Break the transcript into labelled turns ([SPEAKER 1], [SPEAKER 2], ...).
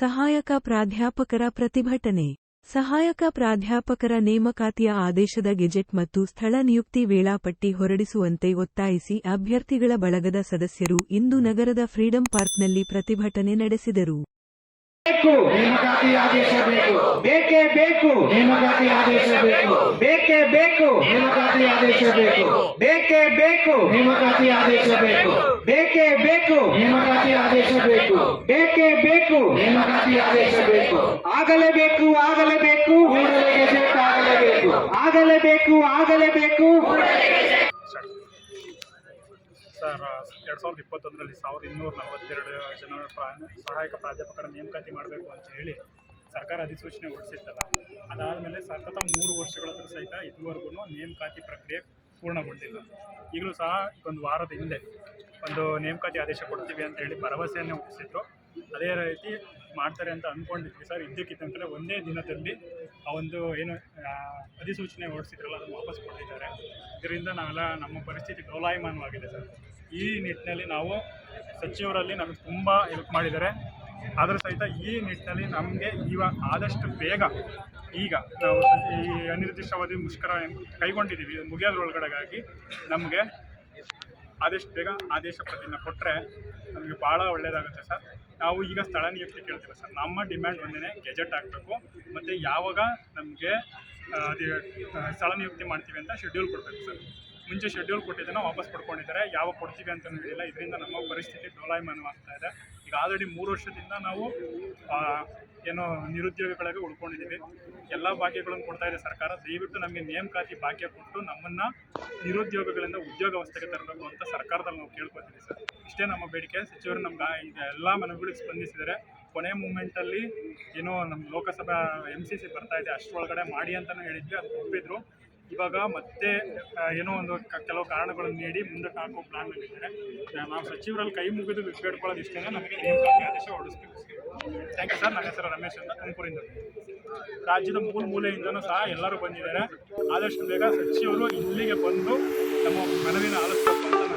[SPEAKER 1] ಸಹಾಯಕ ಪ್ರಾಧ್ಯಾಪಕರ ಪ್ರತಿಭಟನೆ. ಸಹಾಯಕ ಪ್ರಾಧ್ಯಾಪಕರ ನೇಮಕಾತಿಯ ಆದೇಶದ ಗೆಜೆಟ್ ಮತ್ತು ಸ್ಥಳ ನಿಯುಕ್ತಿ ವೇಳಾಪಟ್ಟಿ ಹೊರಡಿಸುವಂತೆ ಒತ್ತಾಯಿಸಿ ಅಭ್ಯರ್ಥಿಗಳ ಬಳಗದ ಸದಸ್ಯರು ಇಂದು ನಗರದ ಫ್ರೀಡಂ ಪಾರ್ಕ್ನಲ್ಲಿ ಪ್ರತಿಭಟನೆ ನಡೆಸಿದರು.
[SPEAKER 2] ಬೇಕು.
[SPEAKER 3] ನೇಮಕಾತಿ ಆದೇಶ ಬೇಕು.
[SPEAKER 2] ಬೇಕೇ ಬೇಕು.
[SPEAKER 3] ನೇಮಕಾತಿ ಆದೇಶ ಬೇಕು.
[SPEAKER 2] ಬೇಕೇ ಬೇಕು.
[SPEAKER 3] ನೇಮಕಾತಿ ಆದೇಶ ಬೇಕು
[SPEAKER 2] ಬೇಕೇ. ಬೇಕು
[SPEAKER 3] ನೇಮಕಾತಿ ಆದೇಶ ಬೇಕು
[SPEAKER 2] ಬೇಕೇ. ಬೇಕು
[SPEAKER 3] ನೇಮಕಾತಿ ಆದೇಶ ಬೇಕು.
[SPEAKER 2] ಬೇಕೇ ಬೇಕು
[SPEAKER 3] ನೇಮಕಾತಿ ಆದೇಶ ಬೇಕು.
[SPEAKER 2] ಆಗಲೇಬೇಕು ಆಗಲೇಬೇಕು
[SPEAKER 3] ಕೂಡಲೇ ಆಗಲೇಬೇಕು
[SPEAKER 2] ಆಗಲೇಬೇಕು ಆಗಲೇಬೇಕು
[SPEAKER 4] ಸರ್ ಎರಡು ಸಾವಿರದ ಇಪ್ಪತ್ತೊಂದರಲ್ಲಿ ಸಾವಿರದ ಇನ್ನೂರ ನಲವತ್ತೆರಡು ಜನ ಪ್ರಾ, ಸಹಾಯಕ ಪ್ರಾಧ್ಯಾಪಕರ ನೇಮಕಾತಿ ಮಾಡಬೇಕು ಅಂತ ಹೇಳಿ ಸರ್ಕಾರ ಅಧಿಸೂಚನೆ ಹೊರಡಿಸಿತ್ತಲ್ಲ. ಅದಾದಮೇಲೆ ಸತತ ಮೂರು ವರ್ಷಗಳ ಹತ್ರ ಸಹಿತ ಇದುವರೆಗೂ ನೇಮಕಾತಿ ಪ್ರಕ್ರಿಯೆ ಪೂರ್ಣಗೊಂಡಿಲ್ಲ. ಈಗಲೂ ಸಹ ಒಂದು ವಾರದ ಹಿಂದೆ ಒಂದು ನೇಮಕಾತಿ ಆದೇಶ ಕೊಡ್ತೀವಿ ಅಂತ ಹೇಳಿ ಭರವಸೆಯನ್ನು ಹುಟ್ಟಿಸಿದ್ರು ಅದೇ ರೀತಿ ಮಾಡ್ತಾರೆ ಅಂತ ಅಂದ್ಕೊಂಡಿದ್ವಿ ಸರ್. ಇದ್ದಕ್ಕಿದ್ದಂತೆ ಒಂದೇ ದಿನದಲ್ಲಿ ಆ ಒಂದು ಏನು ಅಧಿಸೂಚನೆ ಹೊರಡಿಸಿದ್ರಲ್ಲ ಅದನ್ನು ವಾಪಸ್ ಕೊಟ್ಟಿದ್ದಾರೆ. ಇದರಿಂದ ನಾವೆಲ್ಲ ನಮ್ಮ ಪರಿಸ್ಥಿತಿ ಡೋಲಾಯಮಾನವಾಗಿದೆ ಸರ್. ಈ ನಿಟ್ಟಿನಲ್ಲಿ ನಾವು ಸಚಿವರಲ್ಲಿ ನಮಗೆ ತುಂಬ ಹೆಲ್ಪ್ ಮಾಡಿದ್ದಾರೆ. ಆದರೂ ಸಹಿತ ಈ ನಿಟ್ಟಿನಲ್ಲಿ ನಮಗೆ ಇವಾಗ ಆದಷ್ಟು ಬೇಗ ಈಗ ನಾವು ಈ ಅನಿರ್ದಿಷ್ಟಾವಧಿ ಮುಷ್ಕರ ಕೈಗೊಂಡಿದ್ದೀವಿ ಮುಗಿಯೋದ್ರೊಳಗಡೆಗಾಗಿ ನಮಗೆ ಆದಷ್ಟು ಬೇಗ ಆದೇಶ ಪ್ರತಿನ ಕೊಟ್ಟರೆ ನಮಗೆ ಭಾಳ ಒಳ್ಳೆಯದಾಗುತ್ತೆ ಸರ್. ನಾವು ಈಗ ಸ್ಥಳ ನಿಯುಕ್ತಿ ಕೇಳ್ತೀವಿ ಸರ್. ನಮ್ಮ ಡಿಮ್ಯಾಂಡ್ ಒಂದೇ ಗೆಜೆಟ್ ಆಗಬೇಕು ಮತ್ತು ಯಾವಾಗ ನಮಗೆ ಅದು ಸ್ಥಳ ನಿಯುಕ್ತಿ ಮಾಡ್ತೀವಿ ಅಂತ ಶೆಡ್ಯೂಲ್ ಕೊಡಬೇಕು ಸರ್. ಮುಂಚೆ ಶೆಡ್ಯೂಲ್ ಕೊಟ್ಟಿದ್ದನ್ನು ವಾಪಸ್ ಪಡ್ಕೊಂಡಿದ್ದಾರೆ. ಯಾವಾಗ ಕೊಡ್ತೀವಿ ಅಂತ ಹೇಳಿಲ್ಲ ಇದರಿಂದ ನಮ್ಮ ಪರಿಸ್ಥಿತಿ ಡೋಲಾಯಮಾನವಾಗ್ತಾ ಇದೆ. ಈಗ ಆಲ್ರೆಡಿ ಮೂರು ವರ್ಷದಿಂದ ನಾವು ಏನು ನಿರುದ್ಯೋಗಿಗಳಿಗೆ ಉಳ್ಕೊಂಡಿದ್ದೀವಿ. ಎಲ್ಲ ಭಾಗ್ಯಗಳನ್ನು ಕೊಡ್ತಾ ಇದೆ ಸರ್ಕಾರ. ದಯವಿಟ್ಟು ನಮಗೆ ನೇಮಕಾತಿ ಭಾಗ್ಯ ಕೊಟ್ಟು ನಮ್ಮನ್ನು ನಿರುದ್ಯೋಗಗಳಿಂದ ಉದ್ಯೋಗಾವಸ್ಥೆಗೆ ತರಬೇಕು ಅಂತ ಸರ್ಕಾರದಲ್ಲಿ ನಾವು ಕೇಳ್ಕೊತೀವಿ ಸರ್. ಇಷ್ಟೇ ನಮ್ಮ ಬೇಡಿಕೆ. ಸಚಿವರು ನಮ್ಗೆ ಈಗ ಎಲ್ಲ ಮನವಿಗಳಿಗೆ ಸ್ಪಂದಿಸಿದರೆ ಕೊನೆ ಮೂಮೆಂಟಲ್ಲಿ ಏನೋ ನಮ್ಮ ಲೋಕಸಭಾ ಎಂ ಸಿ ಸಿ ಬರ್ತಾ ಇದೆ. ಅಷ್ಟರೊಳಗಡೆ ಮಾಡಿ ಅಂತಲೂ ಹೇಳಿದ್ವಿ. ಅದು ಒಪ್ಪಿದ್ರು. ಇವಾಗ ಮತ್ತೆ ಏನೋ ಒಂದು ಕೆಲವು ಕಾರಣಗಳನ್ನು ನೀಡಿ ಮುಂದಕ್ಕೆ ಹಾಕೋ ಪ್ಲಾನ್ ಇದ್ದಾರೆ ನಾವು ಸಚಿವರಲ್ಲಿ ಕೈ ಮುಗಿದು ಬೇಡ್ಕೊಳ್ಳೋದು ಇಷ್ಟೇ, ನಮಗೆ ನೇಮಕಾತಿ ಆದೇಶ ಹೊರಡಿಸ್ತೀವಿ. ಥ್ಯಾಂಕ್ ಯು ಸರ್ ನನ್ನ ಹೆಸರು ರಮೇಶ್ ಅಂತ ತುಮಕೂರಿಂದ. ರಾಜ್ಯದ ಮೂಲ ಮೂಲೆಯಿಂದನೂ ಸಹ ಎಲ್ಲರೂ ಬಂದಿದ್ದಾರೆ. ಆದಷ್ಟು ಬೇಗ ಸಚಿವರು ಇಲ್ಲಿಗೆ ಬಂದು ನಮ್ಮ ಮನವಿನ ಆಲಿಸ್ಬೇಕು